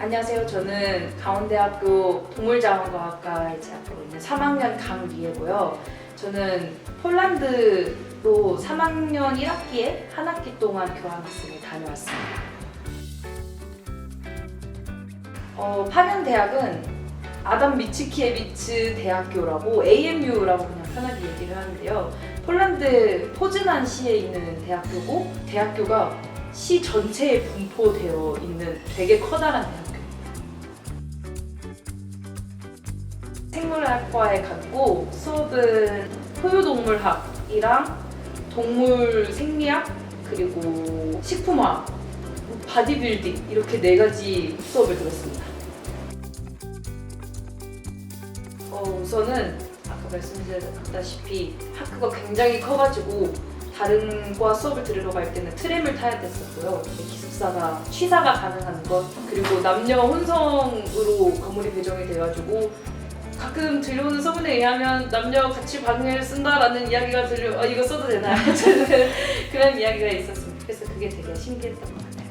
안녕하세요. 저는 강원대학교 동물자원과학과에 재학하고 있는 3학년 강미애고요. 저는 폴란드로 3학년 1학기에 한 학기 동안 교환학생을 다녀왔습니다. 어, 파견 대학은 아담 미츠키에비츠 대학교라고 AMU라고 그냥 편하게 얘기를 하는데요. 폴란드 포즈난 시에 있는 대학교고 대학교가 시 전체에 분포되어 있는 되게 커다란 대학 생물학과에 갔고 수업은 포유동물학이랑 동물 생리학 그리고 식품화학, 바디빌딩 이렇게 네 가지 수업을 들었습니다. 어, 우선은 아까 말씀드렸다시피 학교가 굉장히 커가지고 다른 과 수업을 들으러 갈 때는 트램을 타야 됐었고요. 기숙사가 취사가 가능한 것 그리고 남녀 혼성으로 건물이 배정이 돼가지고 가끔 들려오는 소문에 의하면 남녀 같이 방을 쓴다라는 이야기가 들려 아 이거 써도? 저는 그런 이야기가 있었습니다. 그래서 그게 되게 신기했던 것 같아요.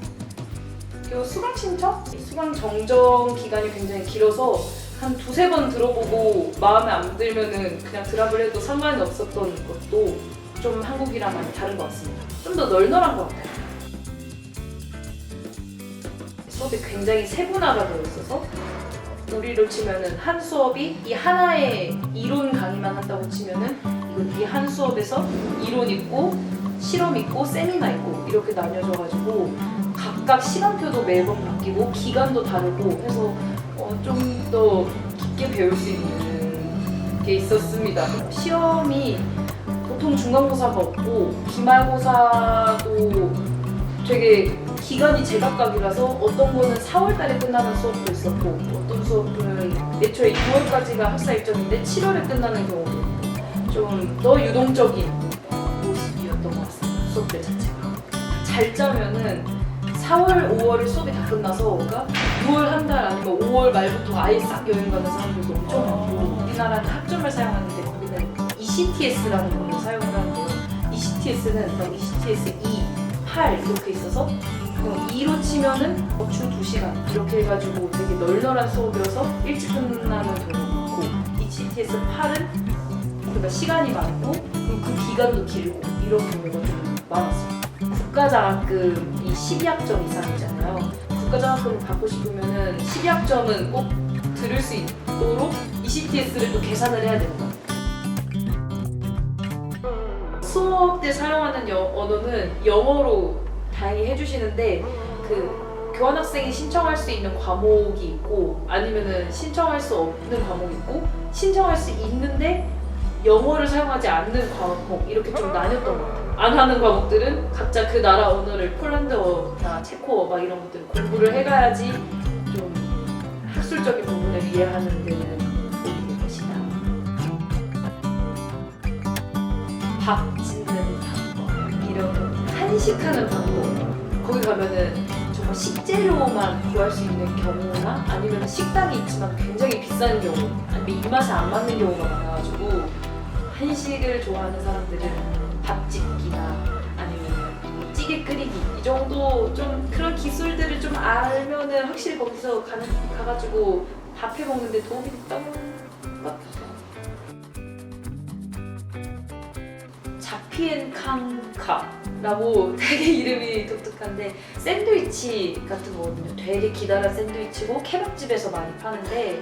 그리고 수강 신청? 수강 정정 기간이 굉장히 길어서 한 두세 번 들어보고 마음에 안 들면은 그냥 드랍을 해도 상관이 없었던 것도 좀 한국이랑 많이 다른 것 같습니다. 좀 더 널널한 것 같아요. 수업이 굉장히 세분화가 되어 있어서 우리로 치면은 한 수업이 이 하나의 이론 강의만 한다고 치면은 이 한 수업에서 이론 있고 실험 있고 세미나 있고 이렇게 나뉘어져가지고 각각 시간표도 매번 바뀌고 기간도 다르고 해서 어, 좀 더 깊게 배울 수 있는 게 있었습니다. 시험이 보통 중간고사가 없고 기말고사도 되게 기간이 제각각이라서 어떤 거는 4월달에 끝나는 수업도 있었고 어떤 수업은 애초에 6월까지가 학사 일정인데 7월에 끝나는 경우도 있고 좀더 유동적인 모습이었던 것 같습니다. 수업들 자체가 잘 짜면은 4월, 5월에 수업이 다 끝나서 그러니까 6월 한 달 아니면 5월 말부터 아예 싹 여행 가는 사람들도 엄청 많고 우리나라는 학점을 사용하는데 거기는 ECTS라는 걸 사용을 하는데요. ECTS는 ECTS 2, 8 이렇게 있어서 2로 치면은 어, 주 2시간 이렇게 해가지고 되게 널널한 수업이어서 일찍 끝나는 경우도 있고 ECTS 8은 그러니까 시간이 많고 그리고 그 기간도 길고 이런 경우가 좀 많았어요. 국가장학금 이 12학점 이상이잖아요. 국가장학금을 받고 싶으면은 12학점은 꼭 들을 수 있도록 ECTS를 또 계산을 해야 된다. 수업 때 사용하는 여- 언어는 영어로 다행히 해주시는데 그 교환 학생이 신청할 수 있는 과목이 있고 아니면은 신청할 수 없는 과목이 있고 신청할 수 있는데 영어를 사용하지 않는 과목 이렇게 좀 나뉘었던 것 같아요. 안 하는 과목들은 각자 그 나라 언어를 폴란드어나 체코어 막 이런 것들을 공부를 해가야지 좀 학술적인 부분을 이해하는 데는 것이다. 밥 한식하는 방법. 거기 가면은 정말 식재료만 구할 수 있는 경우나 아니면 식당이 있지만 굉장히 비싼 경우, 아니면 입맛에 안 맞는 경우가 많아가지고 한식을 좋아하는 사람들은 밥 짓기나 아니면 찌개 끓이기 이 정도 좀 그런 기술들을 좀 알면은 확실히 거기서 가는 가가지고 밥 해 먹는데 도움이 됐던 것 같아요. 자피엔캉카 라고 되게 이름이 독특한데 샌드위치 같은 거거든요. 되게 기다란 샌드위치고 케밥집에서 많이 파는데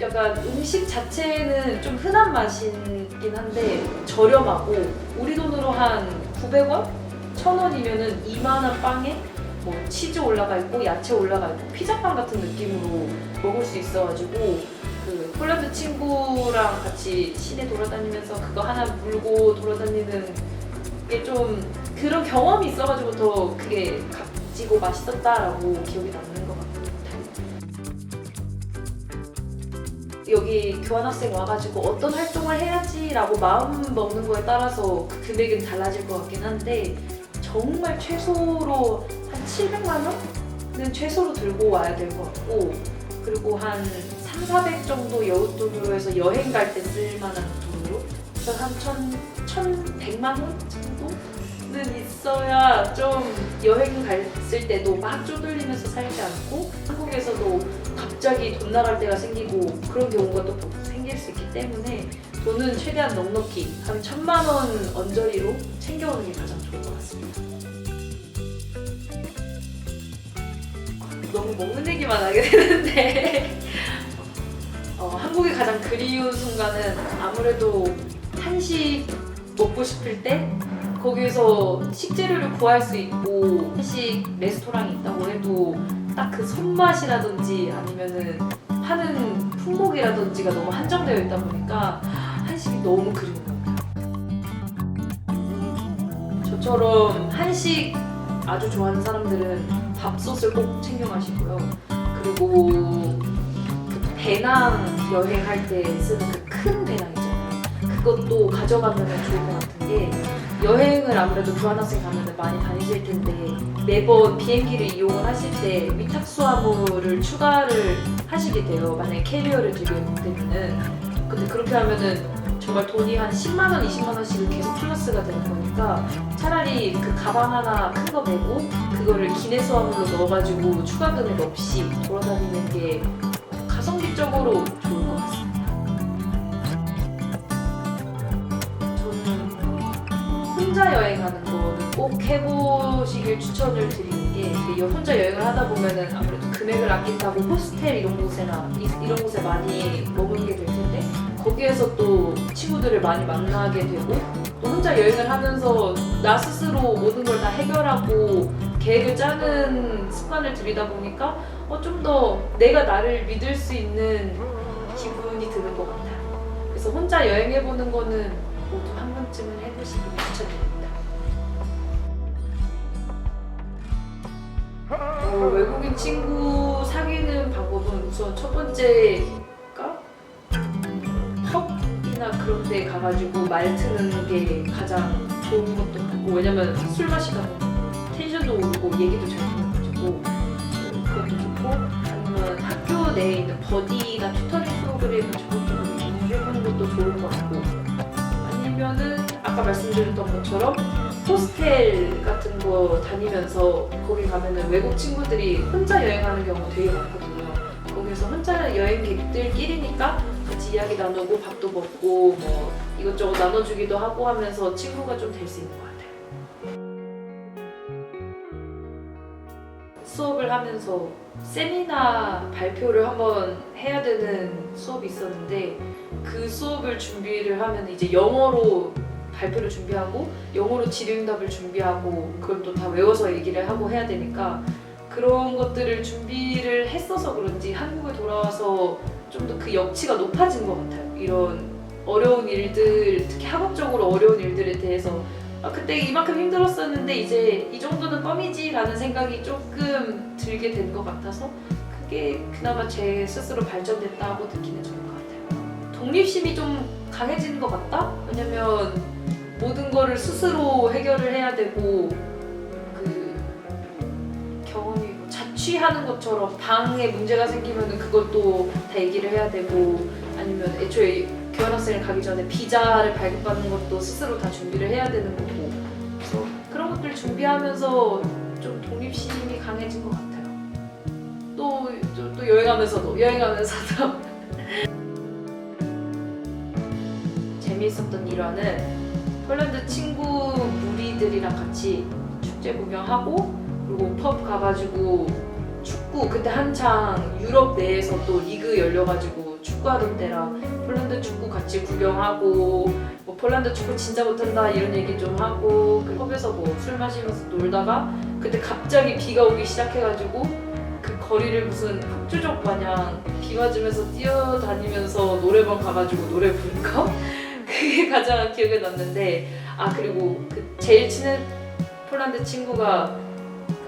약간 음식 자체는 좀 흔한 맛이긴 한데 저렴하고 우리 돈으로 한 900원? 1000원이면은 이만한 빵에 뭐 치즈 올라가 있고 야채 올라가 있고 피자빵 같은 느낌으로 먹을 수 있어가지고 그 폴란드 친구랑 같이 시내 돌아다니면서 그거 하나 물고 돌아다니는 게 좀 그런 경험이 있어가지고 더 그게 값지고 맛있었다라고 기억이 남는 것 같아요. 여기 교환학생 와가지고 어떤 활동을 해야지라고 마음 먹는 거에 따라서 그 금액은 달라질 것 같긴 한데 정말 최소로 한 700만 원은 최소로 들고 와야 될 것 같고 그리고 한 3, 400 정도 여윳 돈으로 해서 여행 갈 때 쓸 만한 돈으로 그래서 한 1,000, 1,100만 원 있어야 좀 여행 갔을 때도 막 쪼들리면서 살지 않고 한국에서도 갑자기 돈 나갈 때가 생기고 그런 경우가 또 생길 수 있기 때문에 돈은 최대한 넉넉히 한 천만 원 언저리로 챙겨오는 게 가장 좋을 것 같습니다. 너무 먹는 얘기만 하게 되는데 어, 한국의 가장 그리운 순간은 아무래도 한식 먹고 싶을 때 거기에서 식재료를 구할 수 있고 한식 레스토랑이 있다고 해도 딱 그 손맛이라든지 아니면은 하는 품목이라든지가 너무 한정되어 있다 보니까 한식이 너무 그리운 것 같아요. 저처럼 한식 아주 좋아하는 사람들은 밥솥을 꼭 챙겨 마시고요. 그리고 그 배낭 여행할 때 쓰는 그 큰 배낭 있잖아요. 그것도 가져가면 좋을 것 같은 게 여행을 아무래도 교환학생 가면 많이 다니실 텐데 매번 비행기를 이용을 하실 때 위탁 수화물을 추가를 하시게 돼요. 만약에 캐리어를 들게 되면은 근데 그렇게 하면은 정말 돈이 한 10만 원, 20만 원씩은 계속 플러스가 되는 거니까 차라리 그 가방 하나 큰 거 메고 그거를 기내 수화물로 넣어가지고 추가 금액 없이 돌아다니는 게 가성비적으로 좋을 것 같습니다. 혼자 여행하는 거는 꼭 해보시길 추천을 드리는 게 이게 혼자 여행을 하다 보면은 아무래도 금액을 아낀다고 호스텔 이런 곳에나 이- 이런 곳에 많이 머물게 될 텐데 거기에서 또 친구들을 많이 만나게 되고 또 혼자 여행을 하면서 나 스스로 모든 걸 다 해결하고 계획을 짜는 습관을 들이다 보니까 어, 좀 더 내가 나를 믿을 수 있는 기분이 드는 것 같아요. 그래서 혼자 여행해보는 거는 모두 한 번쯤은 해보시길 추천드립니다. 어, 외국인 친구 사귀는 방법은 우선 첫 번째가 펍이나 그런 데 가가지고 말 트는 게 가장 좋은 것도 같고 왜냐면 술 마시다 보면 텐션도 오르고 얘기도 잘 통해가지고 음, 그것도 좋고 아니면 학교 내에 있는 버디나 튜터링 프로그램을 적극적으로 이용해보는 것도 좋은 것 같고 아까 말씀드렸던 것처럼 호스텔 같은 거 다니면서 거기 가면은 외국 친구들이 혼자 여행하는 경우가 되게 많거든요. 거기서 혼자 여행객들끼리니까 같이 이야기 나누고 밥도 먹고 뭐 이것저것 나눠주기도 하고 하면서 친구가 좀 될 수 있는 것 같아요. 수업을 하면서 세미나 발표를 한번 해야 되는 수업이 있었는데 그 수업을 준비를 하면 이제 영어로 발표를 준비하고 영어로 질의응답을 준비하고 그걸 또 다 외워서 얘기를 하고 해야 되니까 그런 것들을 준비를 했어서 그런지 한국에 돌아와서 좀 더 그 역치가 높아진 것 같아요. 이런 어려운 일들, 특히 학업적으로 어려운 일들에 대해서 아, 그때 이만큼 힘들었었는데 이제 이 정도는 껌이지라는 생각이 조금 들게 된 것 같아서 그게 그나마 제 스스로 발전됐다고 느끼는 같아요. 독립심이 좀 강해지는 것 같다? 왜냐면 모든 거를 스스로 해결을 해야 되고 그 경험이 뭐 자취하는 것처럼 방에 문제가 생기면 그것도 다 얘기를 해야 되고 아니면 애초에 교환학생을 가기 전에 비자를 발급받는 것도 스스로 다 준비를 해야 되는 거고 그래서 그런 것들 준비하면서 좀 독립심이 강해진 것 같아요. 또, 또, 또 여행하면서도 여행하면서도 재미있었던 일화는 폴란드 친구 무리들이랑 같이 축제 구경하고 그리고 펍 가가지고 축구 그때 한창 유럽 내에서 또 리그 열려가지고 축구하던 때라 폴란드 축구 같이 구경하고 뭐 폴란드 축구 진짜 못한다 이런 얘기 좀 하고 그 펍에서 뭐 술 마시면서 놀다가 그때 갑자기 비가 오기 시작해가지고 그 거리를 무슨 폭주족 마냥 비 맞으면서 뛰어다니면서 노래방 가가지고 노래 부른 거 그게 가장 기억에 남는데 아 그리고 그 제일 친한 폴란드 친구가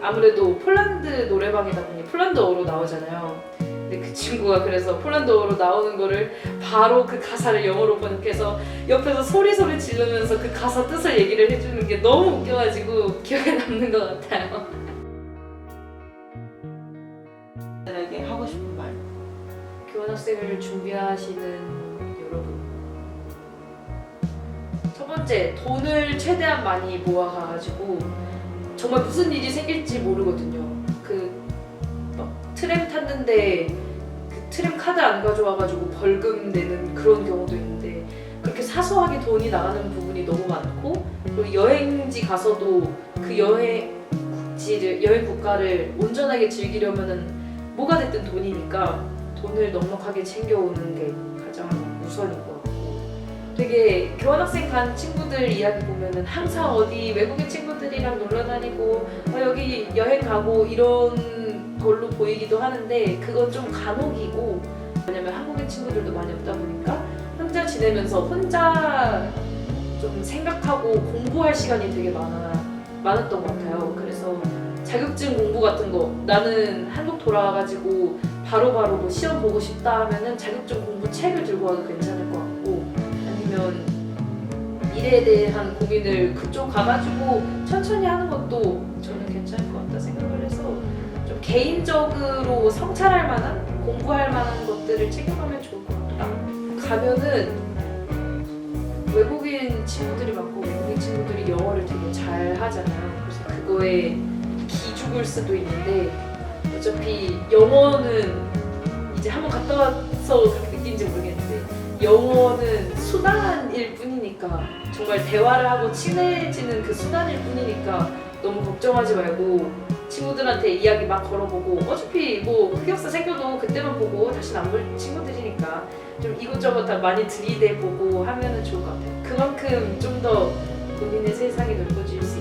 아무래도 폴란드 노래방이다 보니 폴란드어로 나오잖아요. 근데 그 친구가 그래서 폴란드어로 나오는 거를 바로 그 가사를 영어로 번역해서 옆에서 소리 소리 지르면서 그 가사 뜻을 얘기를 해주는 게 너무 웃겨가지고 기억에 남는 것 같아요. 들에게 하고 싶은 말. 교환학생을 준비하시는 번째, 돈을 최대한 많이 모아가가지고 정말 무슨 일이 생길지 모르거든요. 그막 트램 탔는데 그 트램 카드 안 가져와가지고 벌금 내는 그런 경우도 있는데 그렇게 사소하게 돈이 나가는 부분이 너무 많고 그리고 여행지 가서도 그 여행지를 여행 국가를 온전하게 즐기려면은 뭐가 됐든 돈이니까 돈을 넉넉하게 챙겨오는 게 가장 우선인 것 같고 되게 교환학생 간 친구들 이야기 보면은 항상 어디 외국인 친구들이랑 놀러 다니고 어, 여기 여행 가고 이런 걸로 보이기도 하는데 그건 좀 간혹이고 왜냐면 한국인 친구들도 많이 없다 보니까 혼자 지내면서 혼자 좀 생각하고 공부할 시간이 되게 많아 많았던 것 같아요. 그래서 자격증 공부 같은 거 나는 한국 돌아와가지고 바로바로 뭐 시험 보고 싶다 하면은 자격증 공부 책을 들고 와도 같고 아니면 미래에 대한 고민을 그쪽 가가지고 천천히 하는 것도 저는 괜찮을 것 같다 생각을 해서 좀 개인적으로 성찰할 만한 공부할 만한 것들을 챙겨가면 좋을 것 같다. 가면은 외국인 친구들이 많고 외국인 친구들이 영어를 되게 잘 하잖아요. 그래서 그거에 기죽을 수도 있는데 어차피 영어는 이제 한번 갔다 와서 그렇게 느낀지 모르겠는데 영어는 수단일 뿐이니까 정말 대화를 하고 친해지는 그 수단일 뿐이니까 너무 걱정하지 말고 친구들한테 이야기 막 걸어보고 어차피 뭐 흑역사 생겨도 그때만 보고 다시 안 볼 친구들이니까 좀 이것저것 다 많이 들이대보고 하면은 좋을 것 같아요. 그만큼 좀 더 본인의 세상이 넓어질 수